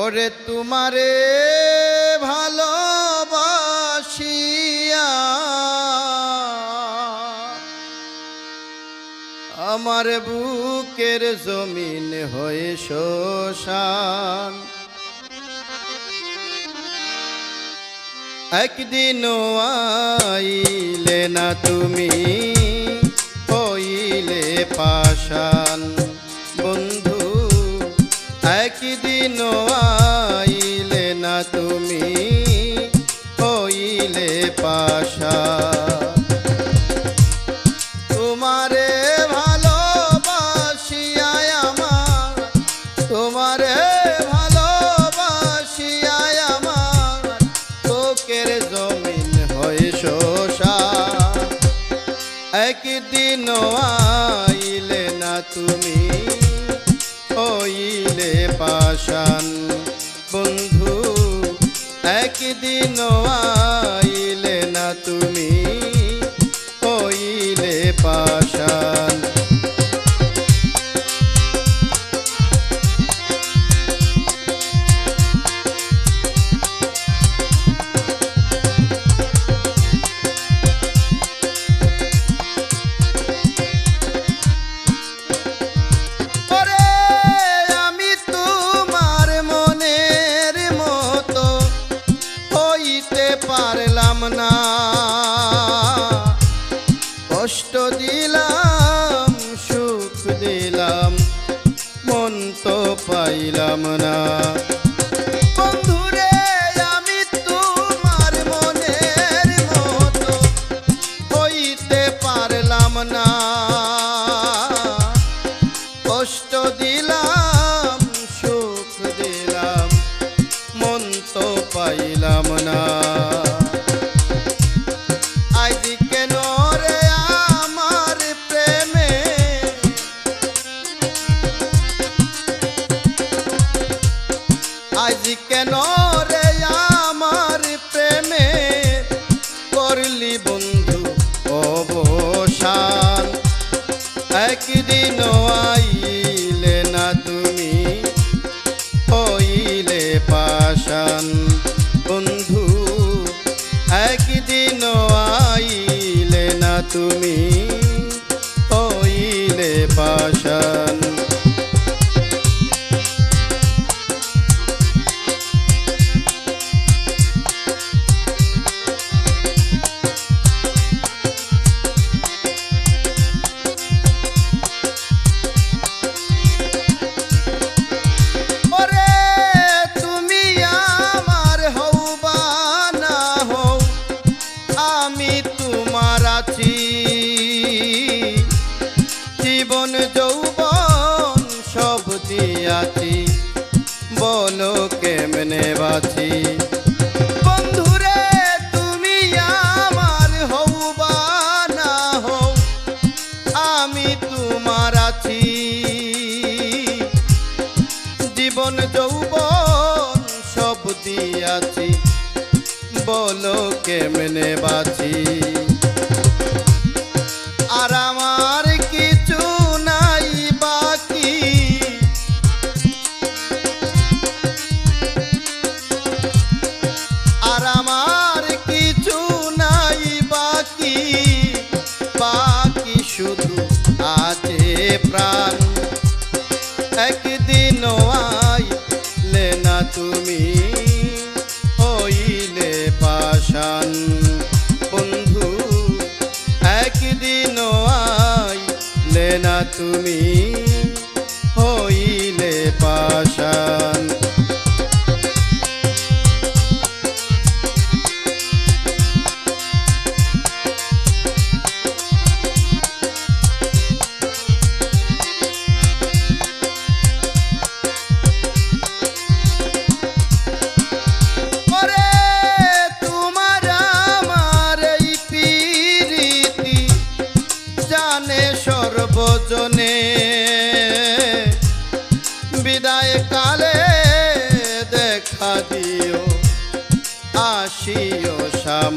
ওরে তোমারে ভালোবাসিয়া। আমার বুকের জমিন হয়ে শোষান একদিনও আইলে না তুমি হইলে পাশান পাশান তোমারে ভালোবাসিয়ায় আমার, তোমারে ভালোবাসিয়ায় আমার তোকের জমিন হয়ে শোষা একদিন আইলে না তুমি, হইলে পাশান বন্ধু একদিন আইলে পাইলাম না। পারলাম না। কষ্ট দিলাম সুখ দিলাম পাইলাম না। আজ কেন রে আমার প্রেমে করলি বন্ধু অবসান? একদিন আইলে না তুমি, হইলে পাশান বন্ধু, একদিন আইলে না তুমি, হইলে পাশান বলো কেমনে বাছি বন্ধুরে, তুমি আমার হও বা না আমি তোমার আছি। জীবন সব দিয়াছি কেমনে বাঁচি? বাকি বাকি শুধু আছে প্রাণ। একদিন আইলে না তুমি, হইলে পাশান বন্ধু একদিন আইলে না তুমি।